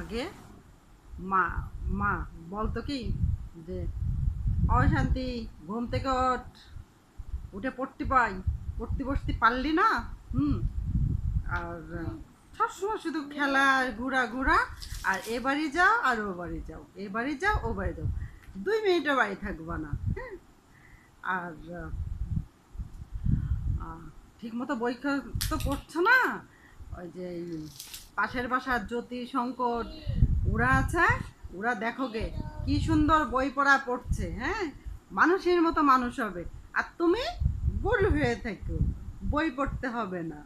আগে? মা মা, বলতো কি যে, অশান্তি, ঘুম থেকে ওঠ, উঠে পড়তে পাই পড়তে বসতে পারলি না? হুম। আর সবসময় শুধু খেলা, ঘোরা ঘোরা, আর এ বাড়ি যাও, আর ও বাড়ি যাও, এ বাড়ি যাও, ও বাড়ি যাও। দুই মিনিটও বাড়ি থাকব না হ্যাঁ? আর ঠিক মতো বই তো পড়ছো না? ওই যে পাশের বাসার জ্যোতি শঙ্কর ওরা আছে? ওরা দেখো গে, কি সুন্দর বই পড়া পড়ছে হ্যাঁ? মানুষের মতো মানুষ হবে। আর তুমি বুড় হয়ে থেকো, বই পড়তে হবে না।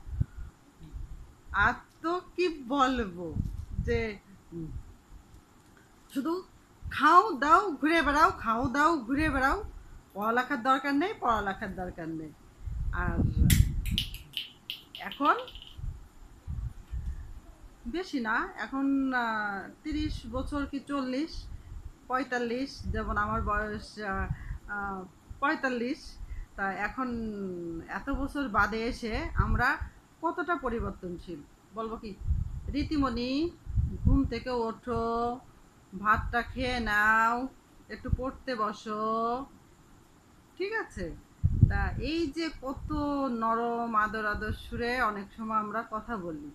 আর তো কি বলব যে শুধু খাও, দাও, ঘুরে বেড়াও, খাও, দাও, ঘুরে বেড়াও। পড়ালেখার দরকার নেই, পড়ালেখার দরকার নেই। আর এখন বেশি না। এখন তিরিশ বছর কি চল্লিশ? পঁয়তাল্লিশ। যেমন আমার বয়স পঁয়তাল্লিশ। তা এখন এত বছর বাদে এসে আমরা কতটা পরিবর্তনশীল? বলব কি রীতিমণি ঘুম থেকে ওঠো, ভাতটা খেয়ে নাও, একটু পড়তে বসো। ঠিক আছে? তা এই যে কত নরম আদর আদর সুরে অনেক সময় আমরা কথা বলি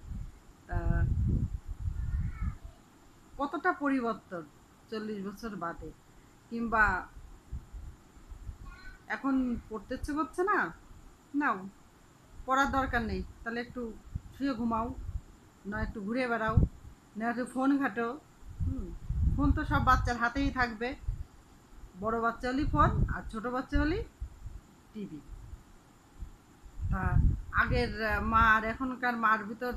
তা কতটা পরিবর্তন? চল্লিশ বছর বাদে। কিংবা এখন পড়তে ইচ্ছে করছে না? নাও, পড়ার দরকার নেই। তাহলে একটু শুয়ে ঘুমাও না একটু ঘুরে বেড়াও না একটু ফোন ঘাটো। ফোন তো সব বাচ্চার হাতেই থাকবে। বড় বাচ্চা হলেই ফোন, আর ছোট বাচ্চা হলেই টিভি। তা আগের মা আর এখনকার মার ভিতর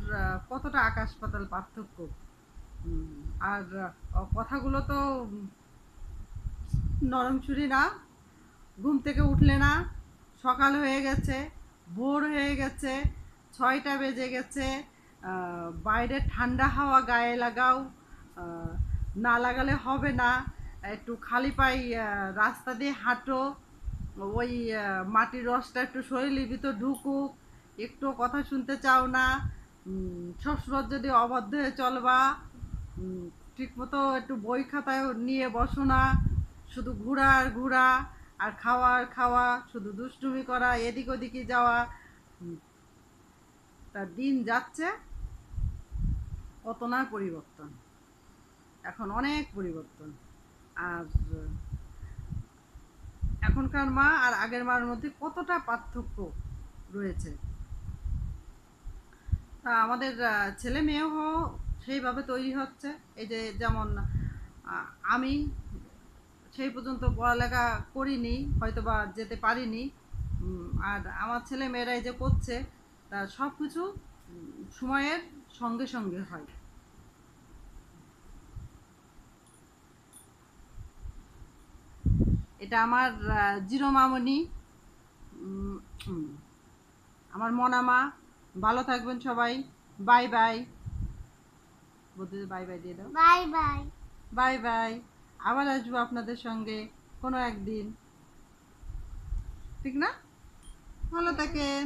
কতটা আকাশ পাতাল পার্থক্য? আর কথাগুলো তো নরম ছুরি না, ঘুম থেকে উঠলে না, সকাল হয়ে গেছে, ভোর হয়ে গেছে, ছয়টা বেজে গেছে বাইরে ঠান্ডা হাওয়া গায়ে লাগাও না লাগালে হবে না, একটু খালি পাই রাস্তা দিয়ে হাঁটো, ওই মাটির রসটা একটু শরীরের ভিতর ঢুকুক একটু কথা শুনতে চাও না সবসময় যদি অবাধ্য হয়ে চলবা ঠিকমতো একটু বই খাতায় নিয়ে বসো না, শুধু ঘোরা আর ঘোরা, আর খাওয়া আর খাওয়া, শুধু দুষ্টুমি করা, এদিক ওদিকে যাওয়া। তার দিন যাচ্ছে কত না পরিবর্তন। এখন অনেক পরিবর্তন। আর, এখনকার মা আর আগের মার মধ্যে কতটা পার্থক্য রয়েছে? তা আমাদের ছেলে মেয়েও সেইভাবে তৈরি হচ্ছে। এই যে যেমন আমি সেই পর্যন্ত পড়ালেখা করিনি হয়তো বা যেতে পারিনি। আর আমার ছেলে মেয়েরা যে করছে তা সব কিছু সময়ের সঙ্গে সঙ্গে হয়। এটা আমার জিরো মামনি। আমার মনামা। ভালো থাকবেন সবাই। Bye bye. বলতে বাই বাই দিয়ে দাও। বাই বাই বাই বাই আবার আসব আপনাদের সঙ্গে কোনো একদিন। ঠিক না? ভালো থাকেন।